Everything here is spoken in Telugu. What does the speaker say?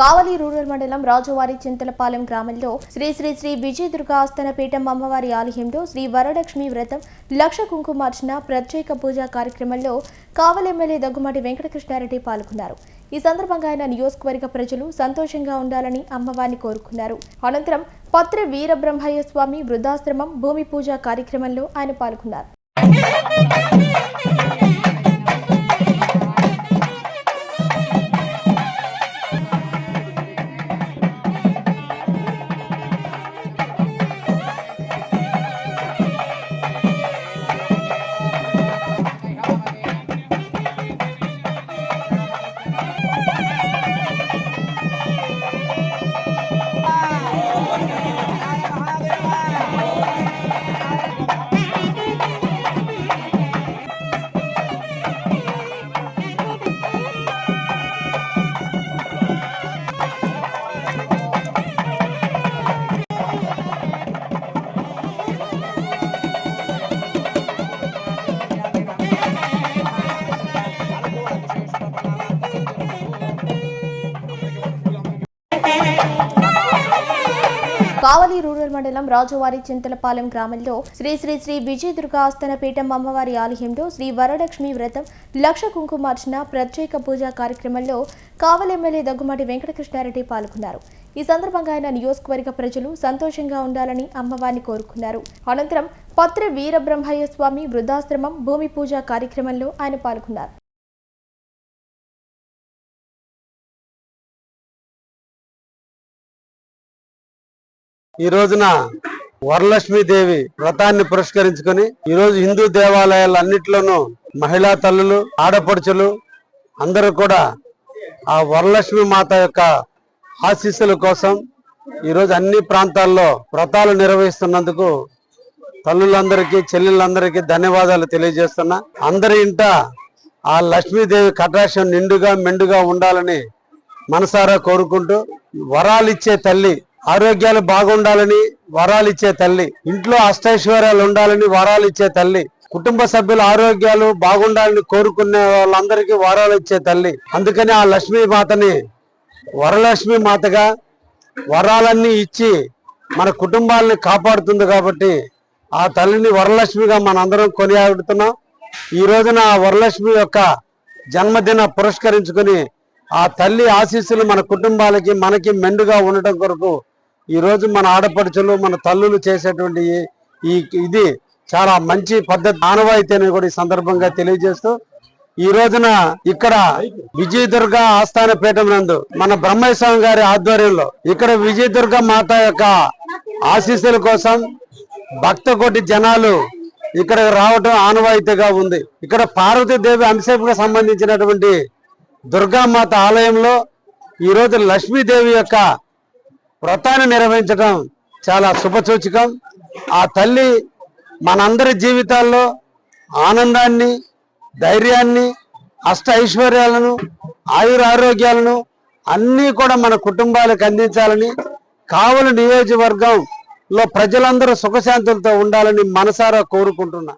కావలి రూరల్ మండలం రాజువారి చింతలపాలెం గ్రామంలో శ్రీ శ్రీ శ్రీ విజయదుర్గ ఆస్థాన పీఠం అమ్మవారి ఆలయంలో శ్రీ వరలక్ష్మి వ్రతం లక్ష కుంకుమార్చన ప్రత్యేక పూజా కార్యక్రమంలో కావలి ఎమ్మెల్యే దగ్గుమాటి వెంకటకృష్ణారెడ్డి పాల్గొన్నారు. ఈ సందర్భంగా ఆయన నియోజకవర్గ ప్రజలు సంతోషంగా ఉండాలని అమ్మవారిని కోరుకున్నారు. అనంతరం పత్ర వీరబ్రహ్మయ్య స్వామి వృద్ధాశ్రమం భూమి పూజ కార్యక్రమంలో ఆయన పాల్గొన్నారు. కావలి రూరల్ మండలం రాజువారి చింతలపాలెం గ్రామంలో శ్రీ శ్రీ శ్రీ విజయదుర్గ ఆస్థాన పీఠం అమ్మవారి ఆలయంలో శ్రీ వరలక్ష్మి వ్రతం లక్ష కుంకుమార్చన ప్రత్యేక పూజా కార్యక్రమంలో కావలి ఎమ్మెల్యే దగ్గుమాటి వెంకటకృష్ణారెడ్డి పాల్గొన్నారు. ఈ సందర్భంగా ఆయన నియోజకవర్గ ప్రజలు సంతోషంగా ఉండాలని అమ్మవారిని కోరుకున్నారు. అనంతరం పత్ర వీరబ్రహ్మయ్య స్వామి వృద్ధాశ్రమం భూమి పూజ కార్యక్రమంలో ఆయన పాల్గొన్నారు. ఈ రోజున వరలక్ష్మీదేవి వ్రతాన్ని పురస్కరించుకొని ఈ రోజు హిందూ దేవాలయాలన్నిటిలోనూ మహిళా తల్లులు ఆడపడుచులు అందరూ కూడా ఆ వరలక్ష్మి మాత యొక్క ఆశీస్సుల కోసం ఈరోజు అన్ని ప్రాంతాల్లో వ్రతాలు నిర్వహిస్తున్నందుకు తల్లులందరికీ చెల్లెళ్ళందరికీ ధన్యవాదాలు తెలియజేస్తున్నా. అందరి ఇంట ఆ లక్ష్మీదేవి కటాక్షం నిండుగా మెండుగా ఉండాలని మనసారా కోరుకుంటూ వరాలిచ్చే తల్లి ఆరోగ్యాలు బాగుండాలని వరాలు ఇచ్చే తల్లి ఇంట్లో అష్టైశ్వర్యాలు ఉండాలని వరాలు ఇచ్చే తల్లి కుటుంబ సభ్యుల ఆరోగ్యాలు బాగుండాలని కోరుకునే వాళ్ళందరికీ వరాలు ఇచ్చే తల్లి. అందుకని ఆ లక్ష్మీ మాతని వరలక్ష్మి మాతగా వరాలన్నీ ఇచ్చి మన కుటుంబాలని కాపాడుతుంది కాబట్టి ఆ తల్లిని వరలక్ష్మిగా మనందరం కొనియాడుతున్నాం. ఈ రోజున ఆ వరలక్ష్మి యొక్క జన్మదిన పురస్కరించుకొని ఆ తల్లి ఆశీస్సులు మన కుటుంబాలకి మనకి మెండుగా ఉండటం కొరకు ఈరోజు మన ఆడపడుచులు మన తల్లులు చేసేటువంటి ఈ- ఇది చాలా మంచి పద్ధతి ఆనవాయితీ అని కూడా ఈ సందర్భంగా తెలియజేస్తూ ఈ రోజున ఇక్కడ విజయదుర్గ ఆస్థాన పీఠం నందు మన బ్రహ్మయ్య స్వామి గారి ఆధ్వర్యంలో ఇక్కడ విజయదుర్గ మాత యొక్క ఆశీస్సుల కోసం భక్త కోటి జనాలు ఇక్కడ రావటం ఆనవాయితీగా ఉంది. ఇక్కడ పార్వతీదేవి అంశకు సంబంధించినటువంటి దుర్గామాత ఆలయంలో ఈ రోజు లక్ష్మీదేవి యొక్క వ్రతాన్ని నిర్వహించడం చాలా శుభసూచకం. ఆ తల్లి మనందరి జీవితాల్లో ఆనందాన్ని ధైర్యాన్ని అష్ట ఐశ్వర్యాలను ఆయుర ఆరోగ్యాలను అన్నీ కూడా మన కుటుంబాలకు అందించాలని కావలి నియోజకవర్గంలో ప్రజలందరూ సుఖశాంతులతో ఉండాలని మనసారా కోరుకుంటున్నా.